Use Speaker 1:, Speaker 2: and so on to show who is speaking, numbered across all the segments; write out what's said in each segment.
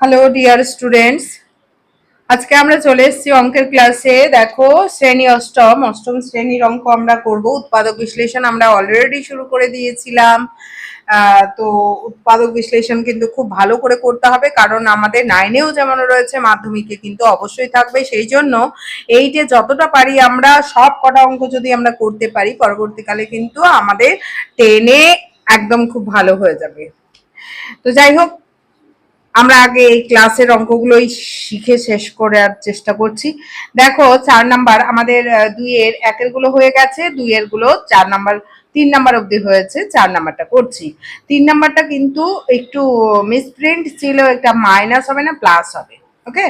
Speaker 1: Hello dear students আজকে আমরা চলে এসেছি অঙ্কের ক্লাসে দেখো, শ্রেণি অষ্টম অষ্টম শ্রেণির অঙ্ক আমরা করব। উৎপাদক বিশ্লেষণ আমরা অলরেডি শুরু করে দিয়েছিলাম। তো উৎপাদক বিশ্লেষণ কিন্তু খুব ভালো করে করতে হবে, কারণ আমাদের নাইনেও যেমন রয়েছে, মাধ্যমিকে কিন্তু অবশ্যই থাকবে। সেই জন্য এইটে যতটা পারি আমরা সব কটা অঙ্ক যদি আমরা করতে পারি, পরবর্তীকালে কিন্তু আমাদের টেনে একদম খুব ভালো হয়ে যাবে। তো যাই হোক আমরা আগে এই ক্লাসের অঙ্কগুলোই শিখে শেষ করার চেষ্টা করছি। দেখো, চার নাম্বার, আমাদের দুইয়ের একেরগুলো হয়ে গেছে দুইয়েরগুলো চার নাম্বার, তিন নাম্বার অবধি হয়েছে, চার নাম্বারটা করছি। তিন নাম্বারটা কিন্তু একটু মিসপ্রিন্ট ছিল, একটা মাইনাস হবে না প্লাস হবে ওকে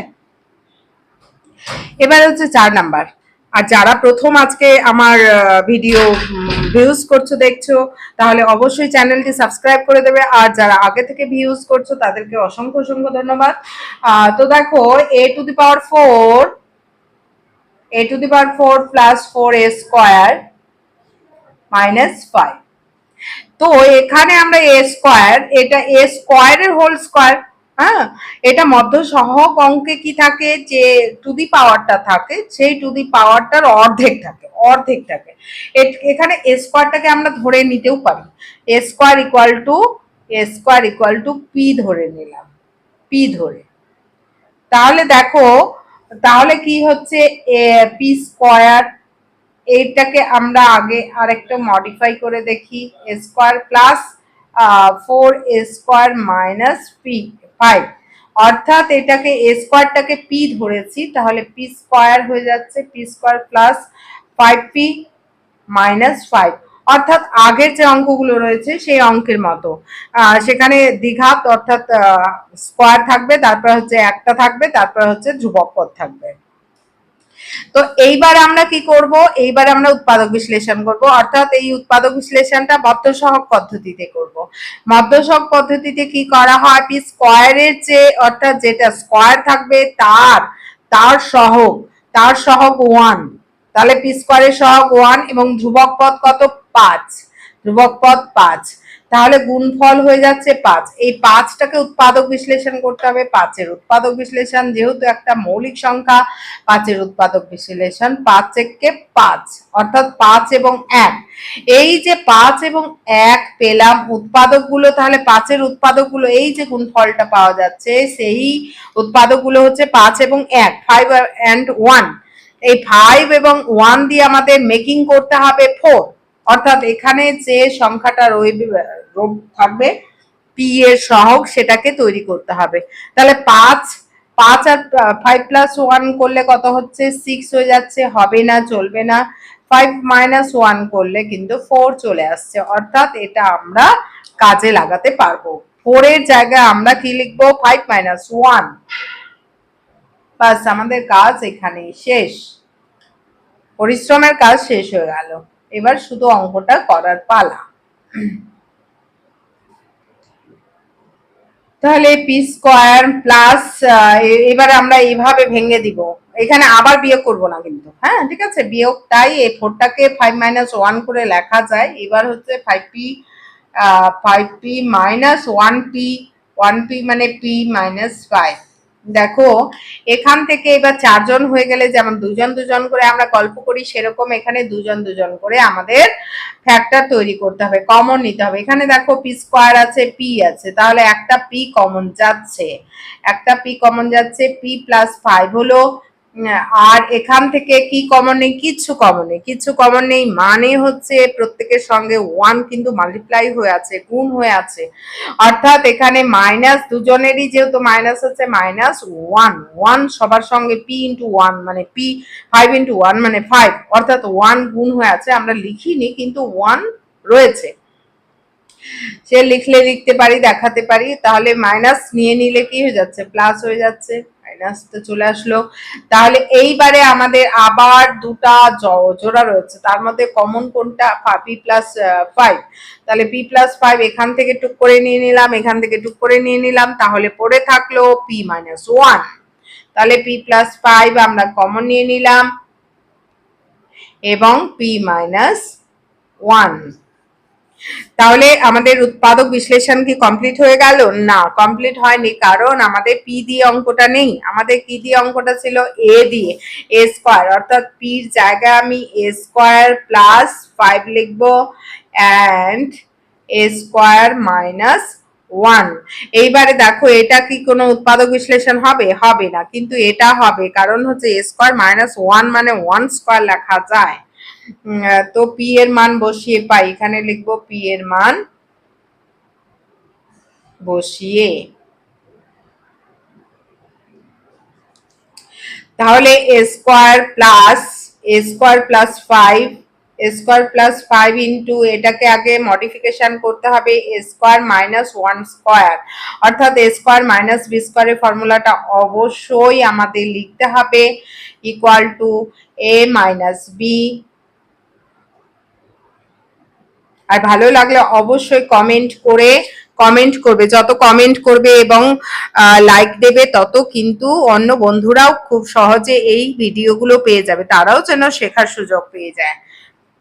Speaker 1: এবার হচ্ছে চার নাম্বার। আর যারা প্রথম আজকে আমার ভিডিও ভিউজ করছ, দেখছ, তাহলে অবশ্যই চ্যানেলটি সাবস্ক্রাইব করে দেবে। আর যারা আগে থেকে ভিউজ করছ, তাদেরকে অসংখ্য অসংখ্য ধন্যবাদ। তো দেখো a to the power four a to the power four plus four a square minus five তো এখানে আমরা এ স্কোয়ার এটা এ স্কোয়ারের হোল স্কোয়ার হ্যাঁ এটা মধ্য সহক অঙ্কে কি থাকে? যে টু দি পাওয়ারটা থাকে, সেই টু দি পাওয়ারটার অর্ধেক থাকে অর্ধেক থাকে। এখানে এ স্কোয়ারটাকে আমরা ধরে নিতেও পারি। A square equal to a square equal to p ধরে নিলাম পি ধরে। তাহলে দেখো, তাহলে কি হচ্ছে? পি স্কোয়ার এইটাকে আমরা আগে আরেকটা মডিফাই করে দেখি। A square plus four a square minus p five অর্থাৎ এটাকে এ স্কোয়ারটাকে পি ধরেছি, তাহলে পি স্কোয়ার হয়ে যাচ্ছে p square plus five p minus five অর্থাৎ আগের যে অঙ্কগুলো রয়েছে, সেই অঙ্কের মতো। সেখানে দ্বিঘাত অর্থাৎ স্কোয়ার থাকবে, তারপর হচ্ছে একটা থাকবে, তারপর হচ্ছে ধ্রুবক পদ থাকবে। তো এইবার আমরা কি করব? এইবার আমরা উৎপাদক বিশ্লেষণ করব। অর্থাৎ এই উৎপাদক বিশ্লেষণটা মধ্যসহক পদ্ধতিতে করব। মধ্যসহক পদ্ধতিতে কি করা হয়? পি স্কোয়ারের যে, অর্থাৎ যেটা স্কোয়ার থাকবে তার তার সহগ তার সহগ ওয়ান তাহলে পি স্কোয়ারের সহগ ওয়ান এবং ধ্রুবক পদ কত? পাঁচ। ধ্রুবক পদ পাঁচ। তাহলে গুণফল হয়ে যাচ্ছে পাঁচ। এই পাঁচটাকে উৎপাদক বিশ্লেষণ করতে হবে। পাঁচের উৎপাদক বিশ্লেষণ যেহেতু একটা মৌলিক সংখ্যা, পাঁচের উৎপাদক বিশ্লেষণ পাঁচ এককে পাঁচ, অর্থাৎ পাঁচ এবং এক। এই যে পাঁচ এবং এক পেলাম, উৎপাদকগুলো তাহলে পাঁচের উৎপাদকগুলো, এই যে গুণফলটা পাওয়া যাচ্ছে, সেই উৎপাদকগুলো হচ্ছে পাঁচ এবং এক ফাইভ অ্যান্ড ওয়ান এই ফাইভ এবং ওয়ান দিয়ে আমাদের মেকিং করতে হবে ফোর অর্থাৎ এখানে যে সংখ্যাটা রইবে থাকবে পি এর সহগ সেটাকে তৈরি করতে হবে। তাহলে পাঁচ পাঁচ আর ফাইভ প্লাস ওয়ান করলে কত হচ্ছে? সিক্স হয়ে যাচ্ছে, হবে না, চলবে না। ফাইভ মাইনাস ওয়ান করলে কিন্তু ফোর চলে আসছে। অর্থাৎ এটা আমরা কাজে লাগাতে পারব। ফোরের জায়গায় আমরা কি লিখব? ফাইভ মাইনাস ওয়ান বাস, আমাদের কাজ এখানেই শেষ। পরিশ্রমের কাজ শেষ হয়ে গেল। এবার শুধু অঙ্কটা করার পালা। তাহলে পি স্কোয়ার প্লাস এবার আমরা এইভাবে ভেঙে দিব। এখানে আবার বিয়োগ করব না কিন্তু হ্যাঁ ঠিক আছে? বিয়োগটাই এই ফোরটাকে ফাইভ মাইনাস ওয়ান করে লেখা যায়। এবার হচ্ছে five p five p minus one p one p মানে পি মাইনাস ফাইভ দেখো, এখান থেকে এবার চারজন হয়ে গেলে যেমন দুজন দুজন করে আমরা গল্প করি, সেরকম এখানে দুজন দুজন করে আমাদের ফ্যাক্টর তৈরি করতে হবে কমন নিতে হবে। এখানে দেখো পি স্কোয়ার আছে পি আছে, তাহলে একটা পি কমন যাচ্ছে। একটা পি কমন যাচ্ছে পি প্লাস ফাইভ হলো আর এখান থেকে কি কমন নেই? কিচ্ছু কমন নেই। কিচ্ছু কমন নেই মানে হচ্ছে প্রত্যেকের সঙ্গে ওয়ান কিন্তু মাল্টিপ্লাই হয়ে আছে, গুণ হয়ে আছে। অর্থাৎ এখানে মাইনাস দুজনেরই যেহেতু মাইনাস হচ্ছে মাইনাস ওয়ান ওয়ান সবার সঙ্গে পি ইন্টু ওয়ান মানে পি ফাইভ ইন্টু ওয়ান মানে ফাইভ অর্থাৎ ওয়ান গুণ হয়ে আছে, আমরা লিখিনি কিন্তু ওয়ান রয়েছে। সে লিখলে লিখতে পারি, দেখাতে পারি, তাহলে মাইনাস নিয়ে নিলে কি হয়ে যাচ্ছে? প্লাস হয়ে যাচ্ছে। মাইনাস তো চলে আসলো। তাহলে এইবারে আমাদের আবার দুটা জোড়া রয়েছে। তার মধ্যে কমন কোনটা? পি প্লাস ফাইভ তাহলে পি প্লাস ফাইভ এখান থেকে টুক করে নিয়ে নিলাম, এখান থেকে টুক করে নিয়ে নিলাম। তাহলে পড়ে থাকল পি মাইনাস ওয়ান তাহলে পি প্লাস ফাইভ আমরা কমন নিয়ে নিলাম। এবং পি মাইনাস ওয়ান তাহলে আমাদের উৎপাদক বিশ্লেষণ কি কমপ্লিট হয়ে গেল? না কমপ্লিট হয়নি, কারণ আমাদের পি দিয়ে অঙ্কটা নেই। আমাদের কি দিয়ে অঙ্কটা ছিল? এ দিয়ে। এ স্কোয়ার অর্থাৎ পির জায়গায় আমি এ স্কোয়ার প্লাস ফাইভ লিখব and a square minus one এইবারে দেখো, এটা কি কোনো উৎপাদক বিশ্লেষণ হবে? হবে না, কিন্তু এটা হবে, কারণ হচ্ছে এ স্কোয়ার মাইনাস ওয়ান মানে ওয়ান স্কোয়ার লেখা যায়। তো পি এর মান বসিয়ে পাই। এখানে লিখব পি এর মান বসিয়ে। তাহলে a square plus a square plus five a square plus five into এটাকে আগে মডিফিকেশন করতে হবে a square minus one square অর্থাৎ এ স্কোয়ার মাইনাস বি স্কোয়ারের ফর্মুলাটা অবশ্যই আমাদের লিখতে হবে। Equal to a minus b আর ভালো লাগলে অবশ্যই কমেন্ট করে কমেন্ট করবে। যত কমেন্ট করবে এবং লাইক দেবে, তত কিন্তু অন্য বন্ধুরাও খুব সহজে এই ভিডিওগুলো পেয়ে যাবে। তারাও যেন শেখার সুযোগ পেয়ে যায়।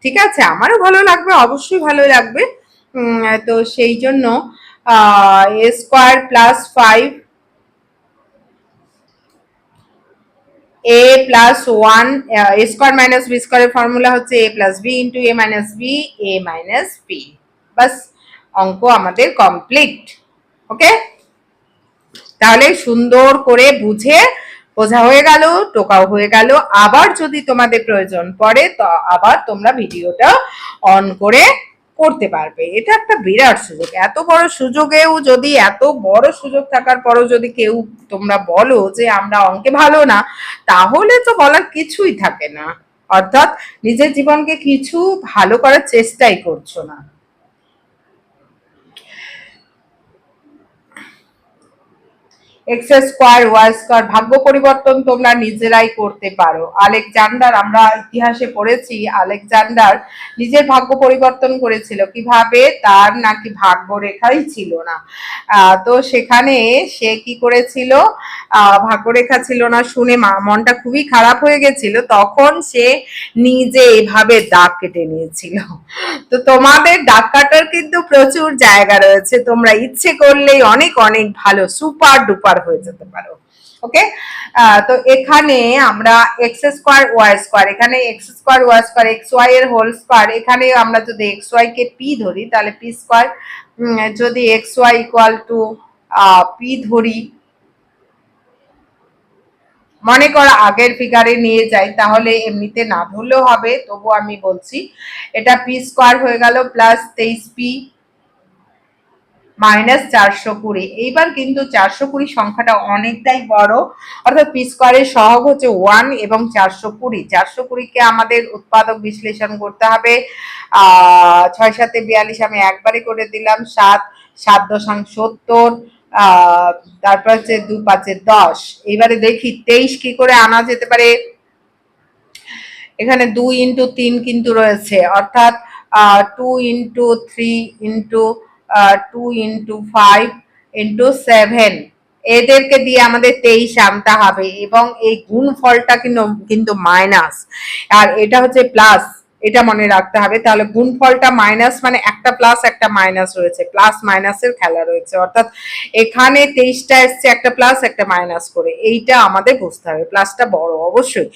Speaker 1: ঠিক আছে? আমারও ভালো লাগবে, অবশ্যই ভালো লাগবে। তো সেই জন্য square plus five a plus one a square minus b স্কোয়ারের ফর্মুলা হচ্ছে a plus b into a minus b a minus b বাস, অঙ্ক আমাদের কমপ্লিট ওকে তাহলে সুন্দর করে বুঝে বোঝা হয়ে গেল, টোকাও হয়ে গেল। আবার যদি তোমাদের প্রয়োজন পড়ে, তো আবার তোমরা ভিডিওটা অন করে করতে পারবে। এটা একটা বিরাট সুযোগ। এত বড় সুযোগেও যদি, এত বড় সুযোগ থাকার পরও যদি কেউ তোমরা বলো যে, আমরা অঙ্কে ভালো না, তাহলে তো বলার কিছুই থাকে না। অর্থাৎ নিজের জীবনকে কিছু ভালো করার চেষ্টাই করছ না। এক্স স্কোয়ার ওয়াই স্কোয়ার ভাগ্য পরিবর্তন তোমরা নিজেরাই করতে পারো। আলেকজান্ডার, আমরা ইতিহাসে পড়েছি, আলেকজান্ডার নিজের ভাগ্য পরিবর্তন করেছিল। কীভাবে? তার নাকি ভাগ্য রেখাই ছিল না। তো সেখানে সে কি করেছিল? ভাগ্যরেখা ছিল না শুনে মনটা খুবই খারাপ হয়ে গেছিল। তখন সে নিজে এভাবে দাগ কেটে নিয়েছিল। তো তোমাদের দাগ কাটার কিন্তু প্রচুর জায়গা রয়েছে। তোমরা ইচ্ছে করলেই অনেক অনেক ভালো, সুপার ডুপার হয়ে যেতে পারো ওকে তো এখানে আমরা এক্স স্কোয়ার ওয়াই স্কোয়ার এখানে x square y square x y এর হোল স্কোয়ার এখানে আমরা যদি এক্স ওয়াই কে পি ধরি, তাহলে পি স্কোয়ার যদি x y equal to P ধরি, মনে করো আগের ফিগারে নিয়ে যাই, তাহলে এমনিতে না ধরলেও হবে, তবু আমি বলছি, এটা পি স্কোয়ার হয়ে গেল প্লাস তেইশ পি মাইনাস চারশো কুড়ি। এইবার কিন্তু চারশো কুড়ি সংখ্যাটা অনেকটাই বড়। অর্থাৎ পি স্কোয়ারের সহগ হচ্ছে ওয়ান এবং চারশো কুড়ি। চারশো কুড়িকে আমাদের উৎপাদক বিশ্লেষণ করতে হবে। ছয় সাতে বিয়াল্লিশ আমি একবারে করে দিলাম, সাত সাত দশাংশ সত্তর তারপর হচ্ছে দু পাঁচে দশ। এবারে দেখি তেইশ কি করে আনা যেতে পারে। এখানে দুই ইন্টু তিন কিন্তু রয়েছে। অর্থাৎ two into three into two into five into seven এদেরকে দিয়ে আমাদের তেইশ আনতে হবে এবং এই গুণ ফলটা কিন্তু কিন্তু মাইনাস আর এটা হচ্ছে প্লাস এটা মনে রাখতে হবে। তাহলে গুণফলটা মাইনাস মানে একটা প্লাস একটা মাইনাস রয়েছে। প্লাস মাইনাসের খেলা রয়েছে। অর্থাৎ এখানে তেইশটা এসছে, একটা প্লাস একটা মাইনাস করে। এইটা আমাদের বুঝতে হবে। প্লাসটা বড়, অবশ্যই।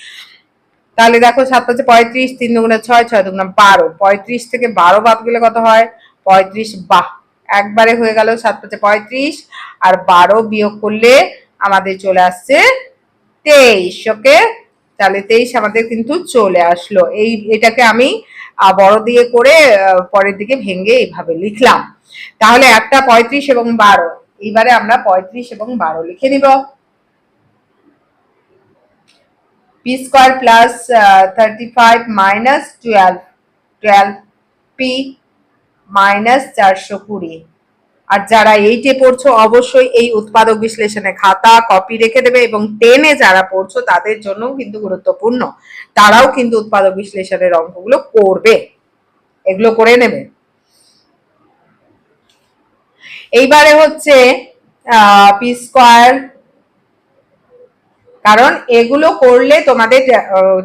Speaker 1: তাহলে দেখো, সাত পাঁচে পঁয়ত্রিশ, তিন দুগুণে ছয় ছয় দুগুণে বারো। পঁয়ত্রিশ থেকে বারো বাদ গেলে কত হয়? পঁয়ত্রিশ, বাহ! একবারে হয়ে গেল সাত পাঁচে পঁয়ত্রিশ, আর বারো বিয়োগ করলে আমাদের চলে আসছে তেইশ, ওকে? তাহলে তেইশ আমাদের কিন্তু চলে আসলো। এই, এটাকে আমি বড় দিয়ে করে পরের দিকে ভেঙে এইভাবে লিখলাম। তাহলে একটা পঁয়ত্রিশ এবং বারো, এইবারে আমরা পঁয়ত্রিশ এবং বারো লিখে নিব। P square plus thirty five minus twelve twelve P minus চারশো কুড়ি। আর যারা এইটে পড়ছো, অবশ্যই এই উৎপাদক বিশ্লেষণে খাতা কপি রেখে দেবে এবং টেনে যারা পড়ছো, তাদের জন্য কিন্তু গুরুত্বপূর্ণ। তারাও কিন্তু উৎপাদক বিশ্লেষণের অঙ্কগুলো করবে। এগুলো করে নেবে। এইবারে হচ্ছে পি স্কোয়ার কারণ এগুলো করলে তোমাদের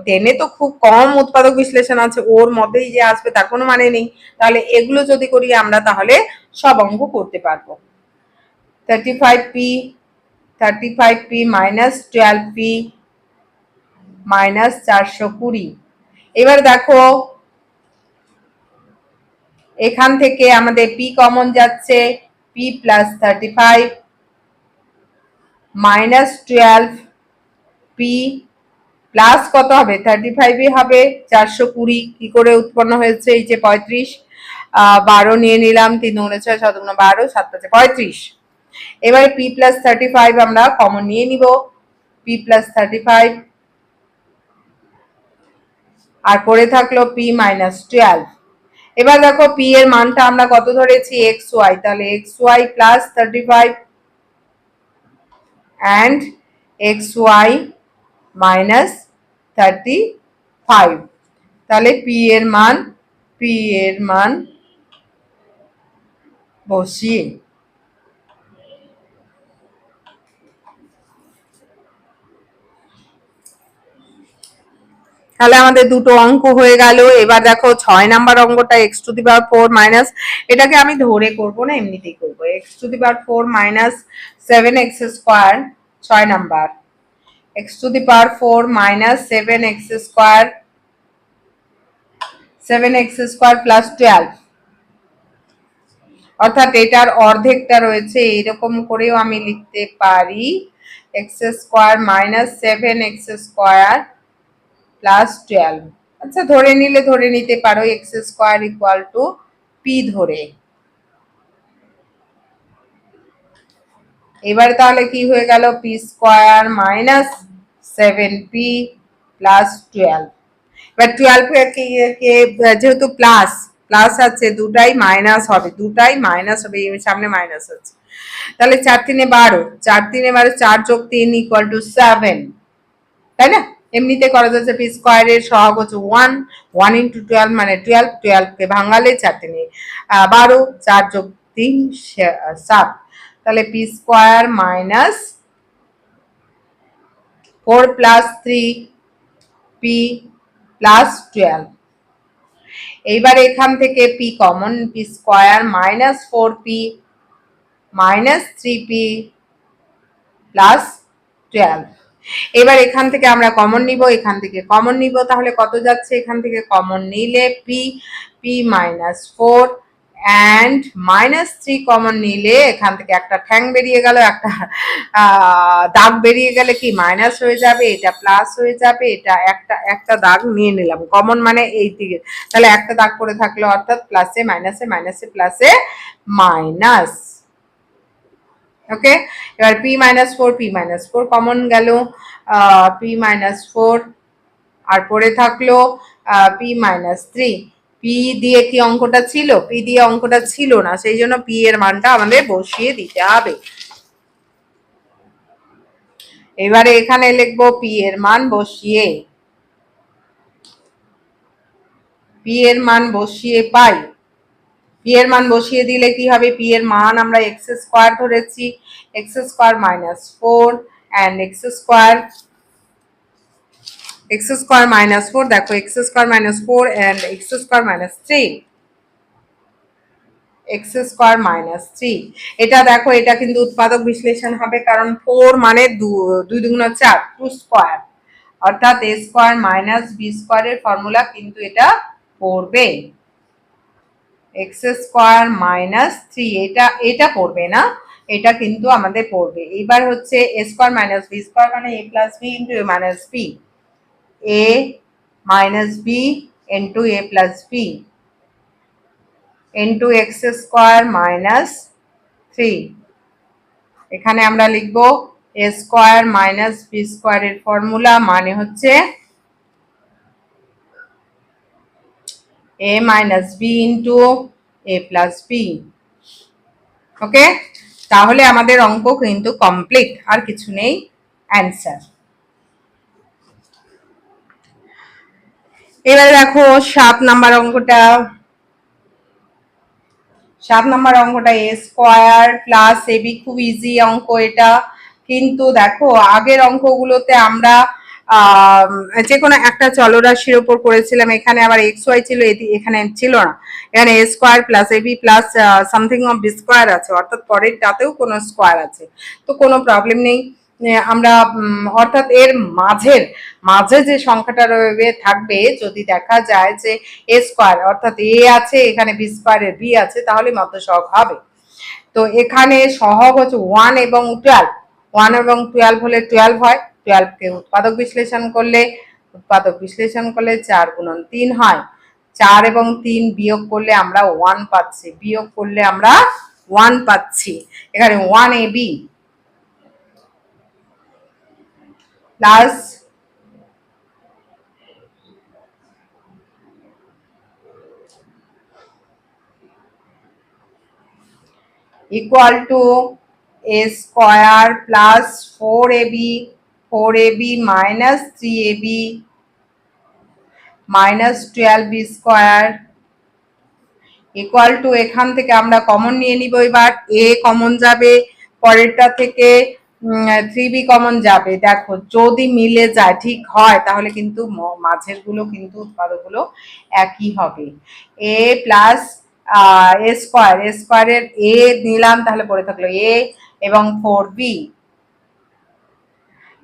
Speaker 1: টেনে তো খুব কম উৎপাদক বিশ্লেষণ আছে, ওর মধ্যেই যে আসবে তার কোনো মানে নেই। তাহলে এগুলো যদি করি আমরা তাহলে সব অঙ্ক করতে পারব। Thirty five P thirty five P minus twelve P minus চারশো কুড়ি। এবার দেখো, এখান থেকে আমাদের পি কমন যাচ্ছে P plus thirty five minus twelve P plus কত হবে? থার্টি ফাইভই হবে, চারশো কুড়ি কি করে উৎপন্ন হয়েছে? এই যে পঁয়ত্রিশ বারো নিয়ে নিলাম, তিন উনছয় শতগুণ বারো, সাত পাঁচে পঁয়ত্রিশ। এবারে পি প্লাস থার্টি ফাইভ আমরা কমন নিয়ে নিব। পি প্লাস থার্টি ফাইভ আর পড়ে থাকল পি মাইনাস টুয়েলভ এবার দেখো পি এর মানটা আমরা কত ধরেছি? এক্স ওয়াই তাহলে x y plus thirty five and x y minus thirty five তাহলে পি এর মান পি এর মান বসিয়ে তাহলে আমাদের দুটো অঙ্ক হয়ে গেল। এবার দেখো ছয় নাম্বার অঙ্কটা x to the power four minus এটাকে আমি ধরে করব না, এমনিতেই করব। X to the power four minus seven x square ছয় number. The power four minus seven x square seven x square plus twelve অর্থাৎ এটার অর্ধেকটা রয়েছে এরকম করেও আমি লিখতে পারি x square minus seven x square plus twelve আচ্ছা ধরে নিলে ধরে নিতে পারো x square equal to P ধরে। এবার তাহলে কি হয়ে গেল? P square minus seven P plus twelve এবার টুয়েলভ কে যেহেতু প্লাস প্লাস আছে, দুটাই মাইনাস হবে, দুটাই মাইনাস হবে সামনে মাইনাস আছে। তাহলে চার তিনে বারো, চার তিনে বারো, চার যোগ তিন ইকুয়াল টু সেভেন তাই না? এমনিতে করা যাচ্ছে পি স্কোয়ারের সহগ হচ্ছে ওয়ান ওয়ান ইন্টু টুয়েলভ মানে টুয়েলভ টুয়েলভকে ভাঙালে চার তিনে বারো, চার যোগ তিন সাত। তাহলে P square minus four plus three P plus twelve এইবার এখান থেকে P common P square minus four P minus three P plus twelve এবার এখান থেকে আমরা কমন নিব, এখান থেকে কমন নিব, তাহলে কত যাচ্ছে? এখান থেকে কমন নিলে P P minus four and minus three common নিলে এখান থেকে একটা ঠ্যাং বেরিয়ে গেল, একটা দাগ বেরিয়ে গেলে কি মাইনাস হয়ে যাবে, এটা প্লাস হয়ে যাবে, এটা একটা একটা দাগ নিয়ে নিলাম। কমন মানে এই দিকে। তাহলে একটা দাগ পড়ে থাকল, অর্থাৎ প্লাসে মাইনাসে মাইনাসে প্লাসে মাইনাস ওকে এবার P minus four P minus four common গেল। পি মাইনাস ফোর আর পড়ে থাকল পি মাইনাস থ্রি পি দিয়ে কি অঙ্কটা ছিল? পি দিয়ে অঙ্কটা ছিল না, সেই জন্য পি এর মানটা আমাদের বসিয়ে দিতে হবে। এবারে এখানে লিখব পি এর মান বসিয়ে। পি এর মান বসিয়ে পাই। পি এর মান বসিয়ে দিলে কি হবে? পি এর মান আমরা এক্স স্কোয়ার ধরেছি। X square minus four and x square x square minus four, দেখো x square minus four and x square minus three. X square minus three. এটা দেখো, এটা কিন্তু উৎপাদক বিশ্লেষণ হবে কারণ ফোর মানে দুই দুগুণ চার টু স্কোয়ার। অর্থাৎ এ স্কোয়ার মাইনাস বি স্কোয়ারের ফর্মুলা কিন্তু এটা পড়বে। এক্স স্কোয়ার মাইনাস থ্রি, এটা এটা পড়বে না, এটা কিন্তু আমাদের পড়বে। এবার হচ্ছে a square minus b square মানে a plus b into a minus b. A minus b into a plus b into x square minus three এখানে আমরা লিখব এ স্কোয়ার মাইনাস বি স্কোয়ারের ফর্মুলা মানে হচ্ছে a minus b into a plus b. Okay তাহলে আমাদের অঙ্ক কিন্তু কমপ্লিট আর কিছু নেই অ্যান্সার এবার দেখো, সাত নাম্বার অঙ্কটা। সাত নাম্বার অঙ্কটা, a square plus a b, খুব ইজি অঙ্ক এটা। কিন্তু দেখো, আগের অঙ্কগুলোতে আমরা যে কোনো একটা চলরাশির ওপর করেছিলাম, এখানে আবার এক্স ওয়াই ছিল এখানে ছিল না। এখানে a square plus a b plus something of b square আছে, অর্থাৎ পরেরটাতেও কোনো স্কোয়ার আছে। তো কোনো প্রবলেম নেই। আমরা অর্থাৎ এর মাঝের, মাঝে যে সংখ্যাটা রয়েবে থাকবে, যদি দেখা যায় যে এ স্কোয়ার, অর্থাৎ এ আছে, এখানে বি স্কোয়ারের বি আছে, তাহলে মধ্য সহগ হবে। তো এখানে সহগ হচ্ছে ওয়ান এবং টুয়েলভ ওয়ান এবং টুয়েলভ হলে টুয়েলভ হয় টুয়েলভকে উৎপাদক বিশ্লেষণ করলে, উৎপাদক বিশ্লেষণ করলে চার গুণন তিন হয়। চার এবং তিন বিয়োগ করলে আমরা ওয়ান পাচ্ছি, বিয়োগ করলে আমরা ওয়ান পাচ্ছি। এখানে one a b plus equal to a square plus 4ab 4ab minus 3ab minus 12b square equal to এখান থেকে আমরা কমন নিয়ে নিব এবার a কমন যাবে পরেরটা থেকে থ্রি বি কমন যাবে। দেখো, যদি মিলে যায়, ঠিক হয়, তাহলে কিন্তু মাঝেরগুলো কিন্তু উৎপাদকগুলো একই হবে। এ প্লাস এ স্কোয়ার এ স্কোয়ারের এ নিলাম, তাহলে পড়ে থাকল এ এবং ফোর বি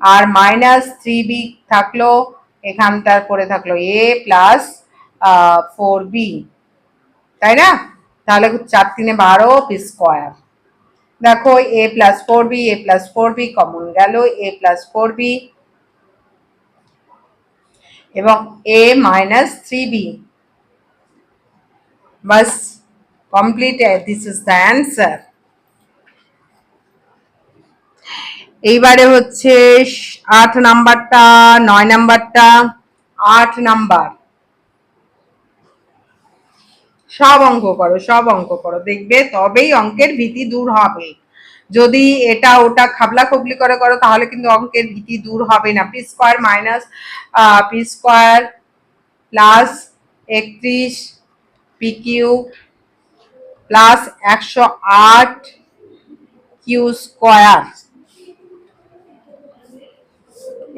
Speaker 1: আর মাইনাস থ্রি বি থাকল এখানটার পরে থাকল এ প্লাস ফোর বি তাই না? তাহলে চার তিনে বারো স্কোয়ার দেখো a plus four b a plus four b common গেল এ প্লাস ফোর বি এবং a minus three b bus complete this is the answer এইবারে হচ্ছে স- আট নাম্বারটা, নয় নাম্বারটা, আট নাম্বার। সব অঙ্ক করো, সব অঙ্ক করো। দেখবে তবেই অঙ্কের ভীতি দূর হবে। যদি এটা ওটা খাবলা খবলি করে করো, তাহলে কিন্তু অঙ্কের ভীতি দূর হবে না। P square minus P square plus একত্রিশ পি কিউ প্লাস একশো আট কিউ স্কোয়ার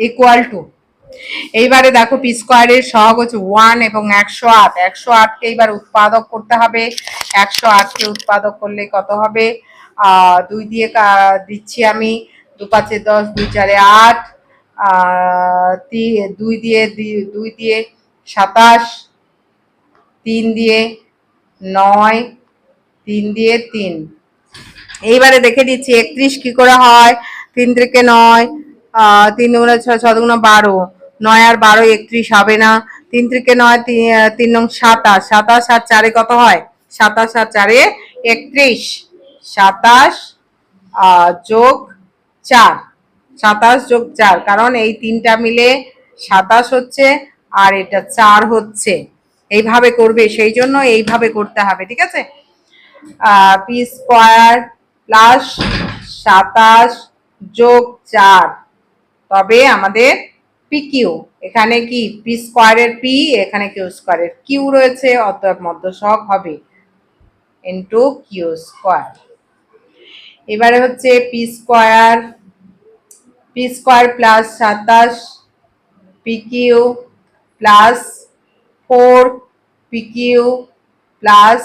Speaker 1: ইকুয়াল টু। এইবারে দেখো পি স্কোয়ারের সহগ হচ্ছে ওয়ান এবং একশো আট। একশো আটকে এইবার উৎপাদক করতে হবে। একশো আটকে উৎপাদক করলে কত হবে? দুই দিয়ে দিচ্ছি আমি দু পাঁচে দশ, দুই চারে আট। দুই দিয়ে দুই দিয়ে সাতাশ। তিন দিয়ে নয়। তিন দিয়ে তিন। এইবারে দেখে দিচ্ছি একত্রিশ কি করে হয়? তিন থেকে নয় তিন দুগুণে ছয় ছ দুগুণে বারো। নয় আর বারো, একত্রিশ হবে না। তিন থেকে নয়, তিন নং সাতাশ। সাতাশ আর চারে কত হয়? সাতাশ আর চারে একত্রিশ। সাতাশ যোগ চার। সাতাশ যোগ চার, কারণ এই তিনটা মিলে সাতাশ হচ্ছে আর এটা চার হচ্ছে। এইভাবে করবে, সেই জন্য এইভাবে করতে হবে, ঠিক আছে? পি স্কোয়ার প্লাস সাতাশ যোগ চার। তবে আমাদের পি কিউ এখানে কি পি স্কোয়ারের পি এখানে কিউ স্কোয়ারের কিউ রয়েছে, অতএব মধ্য সহগ হবে ইন্টু কিউ স্কোয়ার এবারে হচ্ছে P square P square plus সাতাশ P Q plus four P Q plus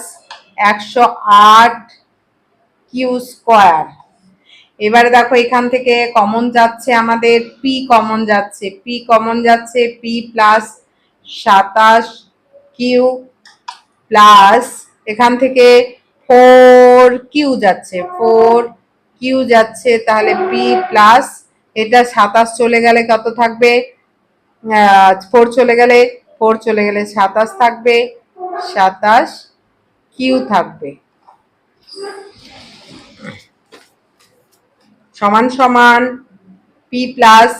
Speaker 1: একশো আট কিউ স্কোয়ার এবারে দেখো এখান থেকে কমন যাচ্ছে আমাদের পি কমন যাচ্ছে পি কমন যাচ্ছে পি প্লাস সাতাশ কিউ প্লাস এখান থেকে ফোর কিউ যাচ্ছে ফোর কিউ যাচ্ছে, তাহলে পি প্লাস এটা সাতাশ চলে গেলে কত থাকবে? ফোর চলে গেলে ফোর চলে গেলে সাতাশ থাকবে, সাতাশ কিউ থাকবে। সমান সমান পি প্লাস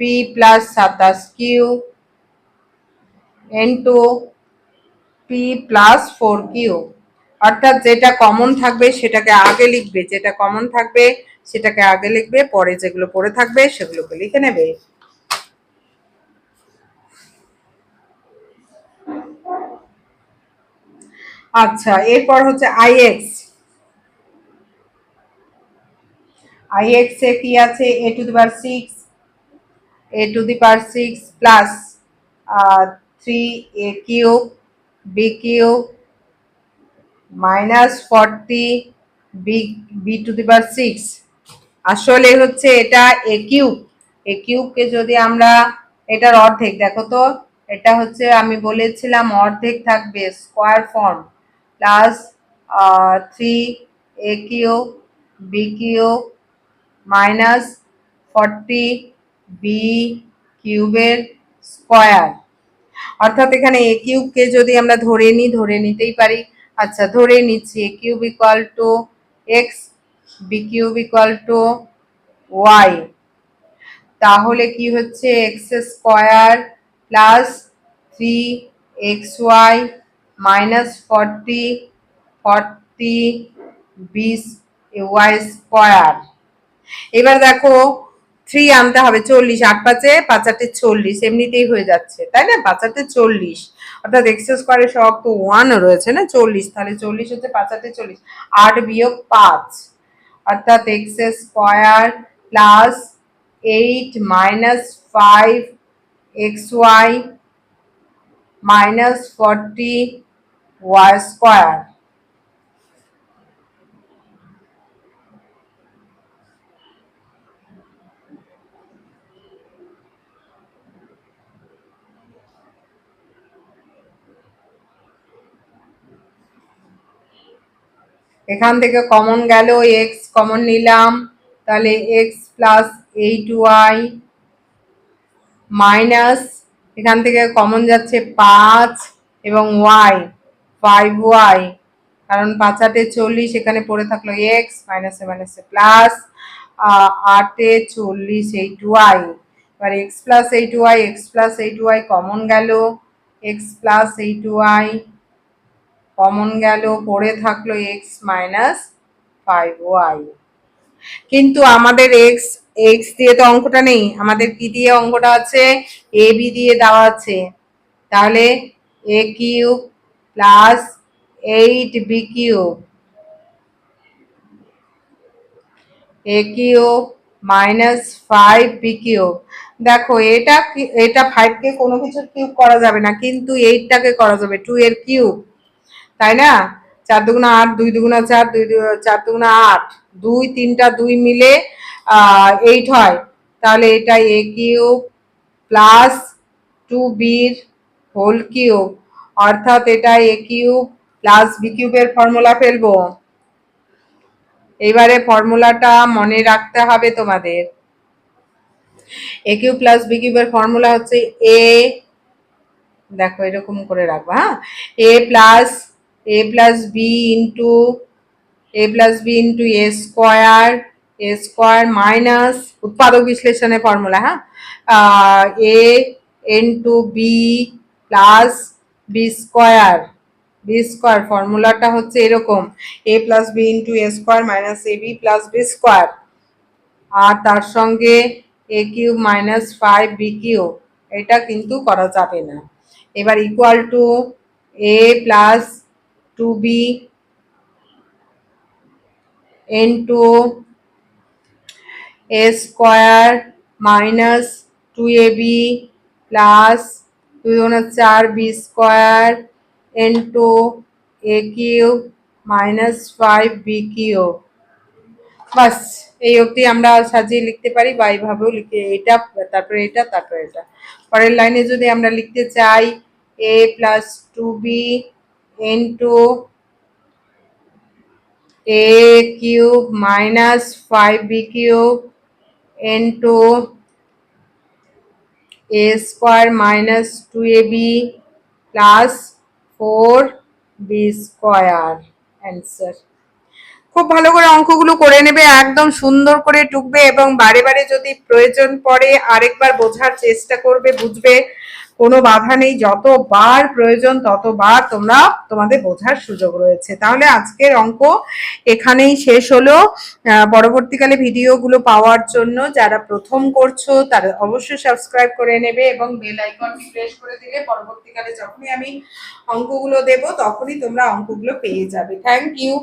Speaker 1: পি প্লাস সাতাশ Q into P plus four Q অর্থাৎ যেটা কমন থাকবে সেটাকে আগে লিখবে, যেটা কমন থাকবে সেটাকে আগে লিখবে, পরে যেগুলো পড়ে থাকবে সেগুলোকে লিখে নেবে। আচ্ছা এরপর হচ্ছে আইএক্স আই এক্স কি আছে? A to the power six a to the power six plus three a cube b cube minus forty b b to the power six আসলে হচ্ছে এটা এ কিউব এ কিউবকে যদি আমরা এটার অর্ধেক, দেখো তো, এটা হচ্ছে আমি বলেছিলাম অর্ধেক থাকবে square form plus three a cube b cube minus forty b কিউবের স্কোয়ার অর্থাৎ এখানে এ কিউবকে যদি আমরা ধরে নিই, ধরে নিতেই পারি। আচ্ছা ধরে নিচ্ছি a cube equal to x b cube equal to y তাহলে কি হচ্ছে? X square plus three x y minus forty forty বিস ওয়াই স্কোয়ার এবার দেখো থ্রি আনতে হবে, চল্লিশ। আট পাঁচে পাঁচ আটে চল্লিশ, এমনিতেই হয়ে যাচ্ছে, তাই না? পাঁচ আটে চল্লিশ। অর্থাৎ এক্স স্কোয়ারের সব তো ওয়ানও রয়েছে না? চল্লিশ, তাহলে চল্লিশ হচ্ছে পাঁচ আটে চল্লিশ। আট বিয়োগ পাঁচ, অর্থাৎ x square plus eight minus five x y minus forty y square এখান থেকে কমন গেল এক্স কমন নিলাম, তাহলে x plus eight y minus এখান থেকে কমন যাচ্ছে পাঁচ এবং ওয়াই ফাইভ ওয়াই কারণ পাঁচ আটে চল্লিশ, এখানে পড়ে থাকল এক্স মাইনাসে মাইনাসে প্লাস আটে চল্লিশ এইট ওয়াই এবার x plus eight y x plus eight y common গেল x plus eight y common গেল, পড়ে থাকল এক্স মাইনাস ফাইভ ওয়াই কিন্তু আমাদের এক্স এক্স দিয়ে তো অঙ্কটা নেই, আমাদের কি দিয়ে অঙ্কটা আছে? এ বি দিয়ে দেওয়া আছে। তাহলে a cube plus eight b cube a cube minus five b cube দেখো, এটা এটা ফাইভকে কোনো কিছু কিউব করা যাবে না, কিন্তু এইটটাকে করা যাবে টু এর কিউব তাই না? চার দুগুণা আট, দুই দুগুণা চার, দুই চার দুগুণা আট। দুই, তিনটা দুই মিলে এইট হয়। তাহলে এটা এ কিউব প্লাস টু বির হোল কিউব। অর্থাৎ এটা এ কিউব প্লাস বি কিউবের ফর্মুলা ফেলব। এবারে ফর্মুলাটা মনে রাখতে হবে তোমাদের। এ কিউব প্লাস বি কিউবের ফর্মুলা হচ্ছে এ দেখো এরকম করে রাখব হ্যাঁ? A plus a plus b into a plus b into a square a square minus উৎপাদক বিশ্লেষণের ফর্মুলা হ্যাঁ? A into b plus b square b square ফর্মুলাটা হচ্ছে এরকম plus b into a square minus a b plus b square আর তার সঙ্গে a cube minus five b cube এটা কিন্তু করা যাবে না। এবার equal to a plus two b into a square minus two a b plus দুই দুগুণে চার b square into a cube minus five b cube বাস এই অবধি আমরা সাজিয়ে লিখতে পারি বা এইভাবেও লিখে এটা, তারপরে এটা তারপরে এটা। পরের লাইনে যদি আমরা লিখতে চাই a plus two b into a cube minus five b cube into a square minus two a b plus four b square answer খুব ভালো করে অঙ্কগুলো করে নেবে, একদম সুন্দর করে টুকবে এবং বারে বারে যদি প্রয়োজন পড়ে আরেকবার বোঝার চেষ্টা করবে, বুঝবে। কোনো বাধা নেই, যতবার প্রয়োজন ততবার তোমরা তোমাদের বোঝার সুযোগ রয়েছে। তাহলে আজকের অঙ্ক এখানেই শেষ হলো। পরবর্তীকালে ভিডিওগুলো পাওয়ার জন্য যারা প্রথম করছ, তারা অবশ্যই সাবস্ক্রাইব করে নেবে এবং বেল আইকনটি প্রেস করে দিলে পরবর্তীকালে যখনই আমি অঙ্কগুলো দেব, তখনই তোমরা অঙ্কগুলো পেয়ে যাবে। Thank you